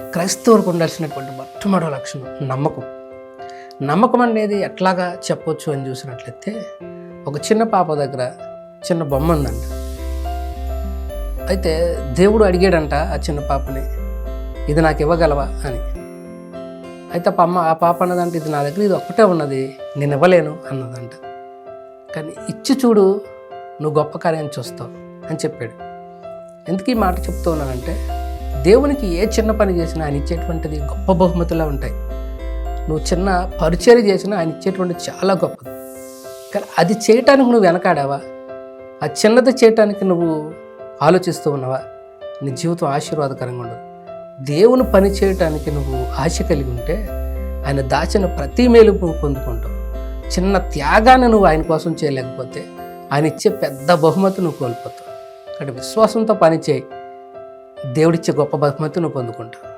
క్రైస్తవులకు ఉండాల్సినటువంటి మొట్టమొదటి లక్షణం నమ్మకం. నమ్మకం అనేది ఎట్లాగా చెప్పొచ్చు అని చూసినట్లయితే ఒక చిన్న పాప దగ్గర చిన్న బొమ్మ ఉందంట. అయితే దేవుడు అడిగాడంట ఆ చిన్న పాపని ఇది నాకు ఇవ్వగలవా? అని. అయితే అమ్మ ఆ పాప అన్నదంటే ఇది నా దగ్గర ఇది ఒక్కటే ఉన్నది నేను ఇవ్వలేను అన్నదంట. కానీ ఇచ్చి చూడు నువ్వు గొప్ప కార్యం చూస్తావు అని చెప్పాడు. ఎందుకు ఈ మాట చెప్తూ ఉన్నానంటే దేవునికి ఏ చిన్న పని చేసినా ఆయన ఇచ్చేటువంటిది గొప్ప బహుమతులా ఉంటాయి. నువ్వు చిన్న పరిచయం చేసినా ఆయన ఇచ్చేటువంటి చాలా గొప్పది. కానీ అది చేయటానికి నువ్వు వెనకాడావా? ఆ చిన్నది చేయటానికి నువ్వు ఆలోచిస్తూ ఉన్నావా? నీ జీవితం ఆశీర్వాదకరంగా ఉండదు. దేవుని పని చేయటానికి నువ్వు ఆశ కలిగి ఉంటే ఆయన దాచిన ప్రతి మేలు పొందుకుంటావు. చిన్న త్యాగాన్ని నువ్వు ఆయన కోసం చేయలేకపోతే ఆయన ఇచ్చే పెద్ద బహుమతి నువ్వు కోల్పోతావు. కాబట్టి విశ్వాసంతో పని చేయి. దేవుడిచ్చే గొప్ప బహుమతి నువ్వు పొందుకుంటావు.